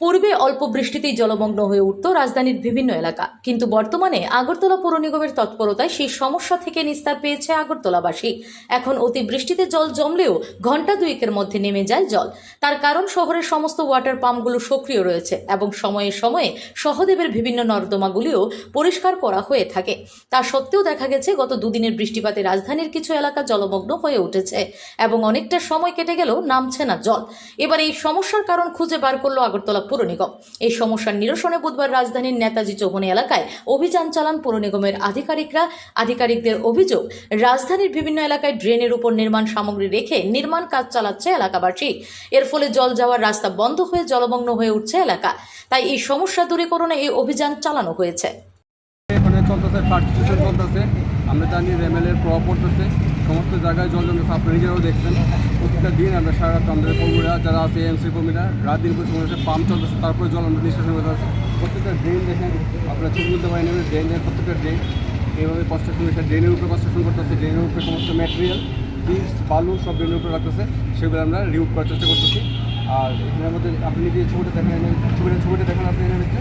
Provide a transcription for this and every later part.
পূর্বে অল্প বৃষ্টিতেই জলমগ্ন হয়ে উঠত রাজধানীর বিভিন্ন এলাকা। কিন্তু বর্তমানে আগরতলা পৌর নিগমের তৎপরতায় সেই সমস্যা থেকে নিস্তার পেয়েছে আগরতলাবাসী। এখন অতি বৃষ্টিতে জল জমলেও ঘণ্টা দুয়েকের মধ্যে নেমে যায় জল। তার কারণ শহরের সমস্ত ওয়াটার পাম্পগুলো সক্রিয় রয়েছে এবং সময়ে সময়ে সহদেবের বিভিন্ন নর্দমাগুলিও পরিষ্কার করা হয়ে থাকে। তা সত্ত্বেও দেখা গেছে, গত দুদিনের বৃষ্টিপাতে রাজধানীর কিছু এলাকা জলমগ্ন হয়ে উঠেছে এবং অনেকটা সময় কেটে গেলেও নামছে না জল। এবার এই সমস্যার কারণ খুঁজে বার করল আগরতলা পৌর নিগম। এই সমস্যার নিরসনে বুধবার রাজধানীর নেতাজি চৌবনী এলাকায় অভিযান চালান পৌর নিগমের আধিকারিকরা। আধিকারিকদের অভিযোগ, রাজধানীর বিভিন্ন এলাকায় ড্রেনের উপর নির্মাণ সামগ্রী রেখে নির্মাণ কাজ চালাচ্ছে এলাকাবাসী। এর ফলে জল যাওয়ার রাস্তা বন্ধ হয়ে জলমগ্ন হয়ে উঠছে এলাকা। তাই এই সমস্যা দূরীকরণে এই অভিযান চালানো হয়েছে। এখানে চলতেছে সিচুয়েশন চলতেছে আমরা জানি রেমেলের প্রভাব পড়তেছে, সমস্ত জায়গায় জল জমতেছে আপনারা নিজেরাও দেখছেন। প্রত্যেকটা দিন আমরা সারা রাত আমাদের কর্মীরা, যারা আছে এমসি কর্মীরা, রাত দিন সময় পাম্প চলতেছে, তারপরে জল আমরা নিষ্কাশন করতে আছে প্রত্যেকটা ড্রেন দেখেন, আপনারা ছবি তুলতে পারেন ড্রেনের প্রত্যেকটা ড্রেন এইভাবে কনস্ট্রাকশন হয়েছে ড্রেনের উপরে কনস্ট্রাকশন করতেছে ড্রেনের উপরে সমস্ত ম্যাটেরিয়াল চিপস বালু, সব ড্রেনের উপরে রাখতেছে, সেগুলো আমরা রিউভ করার চেষ্টা করতেছি। আর এখানের মধ্যে আপনি যে ছবিটা দেখেন এখানে ছবিটা ছবিটা দেখেন আপনি এখানে হচ্ছে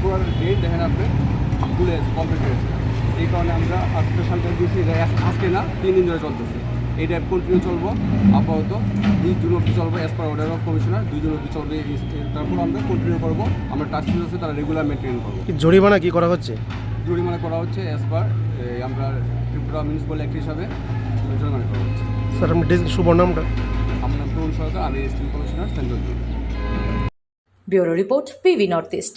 পুরো ড্রেন দেখেন আপনি। খুলে আছে কমপ্লিট হয়েছে এই কারণে আমরা আজকে সন্ধ্যা দিয়েছি এটা আজ- আজকে না তিন দিন ধরে চলতেছে। এই টাইপ কন্টিনিউ চলবো আপাতত দুই জুন অব্দি চলবো as per order of commissioner দুই জুন অব্দি চলবে তারপর আমরা কন্টিনিউ করব আমরা টাস্ক ফোর্স আছে তারা রেগুলার মেনটেন করব। কি জরিমানা কি করা হচ্ছে? জরিমানা করা হচ্ছে অ্যাজ পার আমরা ত্রিপুরা মিউনিসিপ্যাল অ্যাক্ট হিসাবে জরিমানা করা হচ্ছে। স্যার ডিস- শুভ নামটা? আমার নাম তরুণ সরকার আমি steam commissioner central bureau report PV North East.